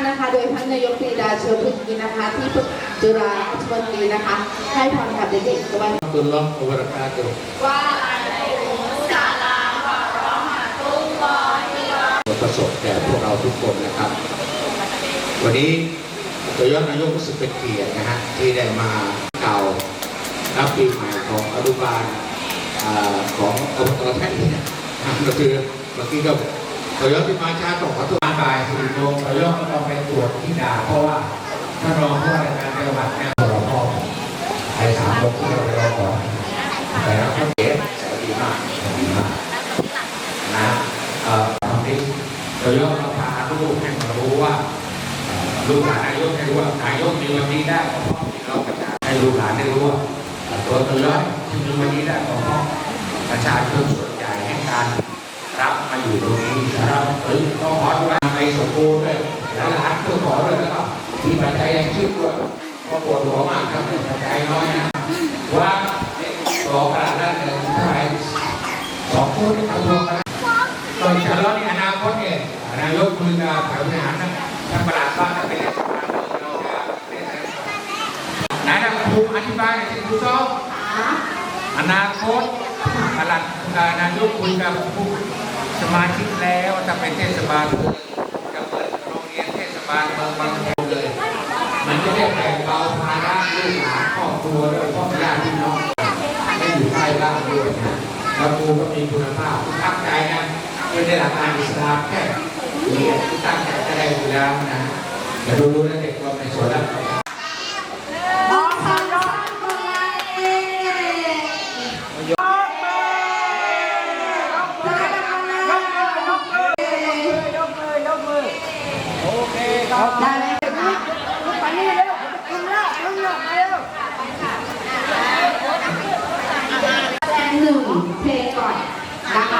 านนะคะ โดยท่านนายกปรีดาเชื้อพฤกินนะคะ ที่จุฬาราชมนตรีนะคะให้พรกับเด็กๆด้วยตุลลอฮ์วะบะเราะกาตุฮ์ว่าประสบแก่พวกเราทุกคนนะครับ วันนี้ตัวยอดนายกรู้สึกเป็นเกียรตินะฮะที่ได้มาเก่ารับปีใหม่ของอนุบาลอ่าของอบตแท่นเนี่ยก็คือเมื่อกี้ก็ตัวยอดที่มาช้าต้องขอโทษ บ่ายสี่โมงตัวยอดก็ต้องไปตรวจที่ดาเพราะว่าท่านรองผู้ว่าราชการจังหวัดเนี่ยรอพ่อไปสามโมงที่เราไปรอก่อนแต่แล้วก็เก๋แสดีมากแสดีมากนะเอ่อตอนนี้เรายกเราพาลูกให้มารู้ว่าลูกหลานนายกให้รู้ว่านายกมีวันนี้ได้เพราะพี่น้องประชาให้ลูกหลานได้รู้ว่าตัวตัวยอดที่มีวันนี้ได้เพราะประชาชนส่วนใหญ่ให้การรับมาอยู่ตรงนี้นะครับเฮ้ยต้องขอดูแลไป สมบูรณ์ด้วยแล้วหลานก็ขอด้วยนะครับที่ปัจจัยยังชื่อด้วยก็ปวดหัวมากครับปัจจัยน้อยนะว่าต่อขนาดนั้นเลยเท่าไหร่สองคนที่ทำรวมกันตอนจะรอดในอนาคตเนี่ยนายกคุยกับฝ่ายบริหารนะท่านประหลัดบ้านจะเป็นเทศบาลเมืองเราเนี่ยไหนนะครูอธิบายหน่อยสิครูซ้อมอนาคตประหลัดอนายกคุยกับผู้สมาชิกแล้วจะเป็นเทศบาล บางเมืองบางแห่งเลย มันจะได้แบ่งเบาภาระลูกหลานครอบครัวด้วยพ่อญาติพี่น้องไม่อยู่ใกล้บ้านด้วยนะแล้วครูก็มีคุณภาพตั้งใจนะไม่ได้หลักการอิสลามแค่เรียนตั้งใจจะได้อยู่แล้วนะแต่ดูดูนะเด็กก็ในสวนแล้ว ได้ไหมคะหนึ่งเพลงก่อนนะคะ